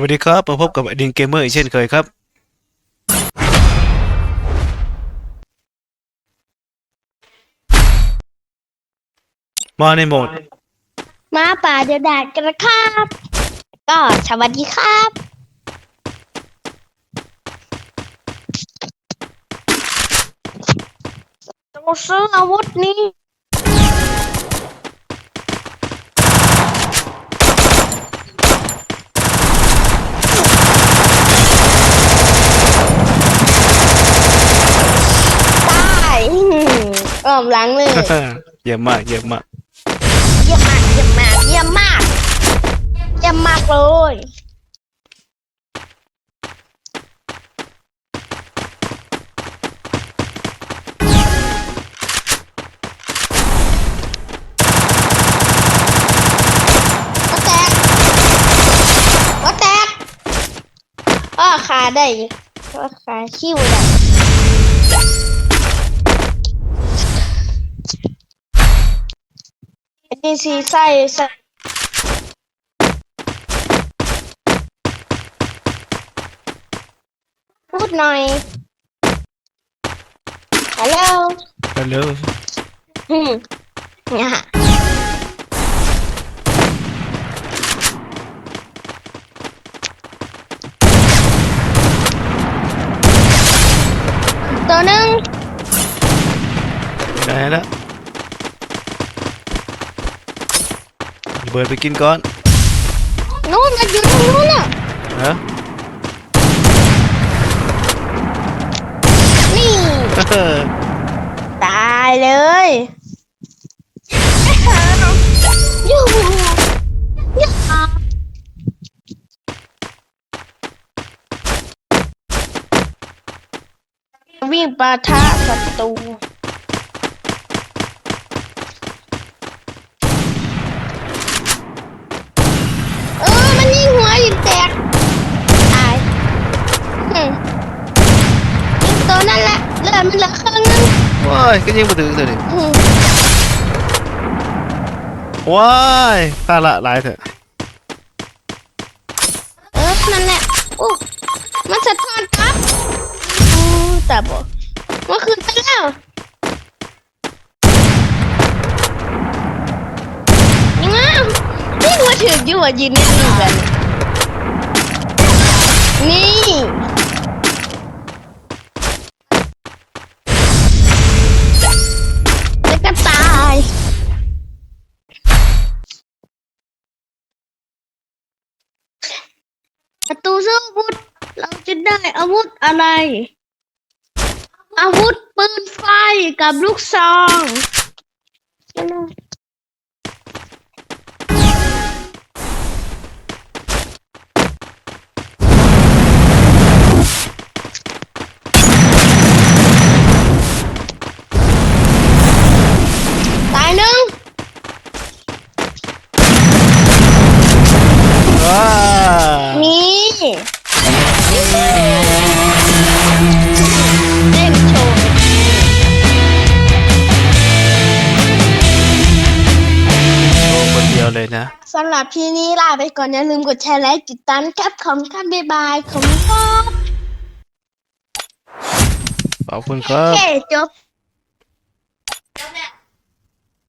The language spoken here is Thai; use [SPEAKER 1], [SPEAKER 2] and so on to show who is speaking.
[SPEAKER 1] วัสดีครับมาพบกับดินเกมเมอร์อีกเช่นเคยครับ มาในโหมด
[SPEAKER 2] มาป่าเดี๋ยวแดดกันนะครับ ก็สวัสดีครับ ต้องซื้ออาวุธนี้ ตายอื้อหื ออ้อมหลังเลย
[SPEAKER 1] เยี่ยมมากเยี่ยมมาก
[SPEAKER 2] เยี่ยมมากเยี่ยมมากเยี่ยมมากเยี่ยมมากเลยก็แตกก็แตกอ้อขาได้อีกอ้อขาคิ้วได้ อันนี้สีใส่ใส่พูดหน่อย ฮัลโหล
[SPEAKER 1] ไปเลย
[SPEAKER 2] อืมเนี่ยตัวหนึ่ง
[SPEAKER 1] ได้แล้ วระเบิดไปกินก่อน
[SPEAKER 2] นู้นมันอยู่ตรงนู้นน่ะ
[SPEAKER 1] ฮะ
[SPEAKER 2] นี่ตายเลยยูยูวิ่งปะทะศัตรูเออ มันยิงหัวอีกแตก ตายอืมยิงตัวนั่นแห ละเลือดมันเหลือครึ่งนึง
[SPEAKER 1] ว้ายก็ยิงมาถึงเลยดิ
[SPEAKER 2] อืม
[SPEAKER 1] ว้ายพลาดละหลายเถอะ
[SPEAKER 2] เออนั่นแหละโอ้มันสะท้อนกลับอู้แต่บอกมันคืนไปแล้วยังไงนี่มาถึงอยู่อะยืนนิ่งๆกันนี่ ประตูซื้อาวุธ เราจะได้อาวุธอะไร อาวุธปืนไฟกับลูกซอง
[SPEAKER 1] ยวเลยนะ
[SPEAKER 2] สำหรับพี่นี้ลาไปก่อนอย่าลืมกดแชร์และติดตามครับของครับบ๊ายบายขอบคุณครับ
[SPEAKER 1] ขอบคุณครับ
[SPEAKER 2] โอเคจบ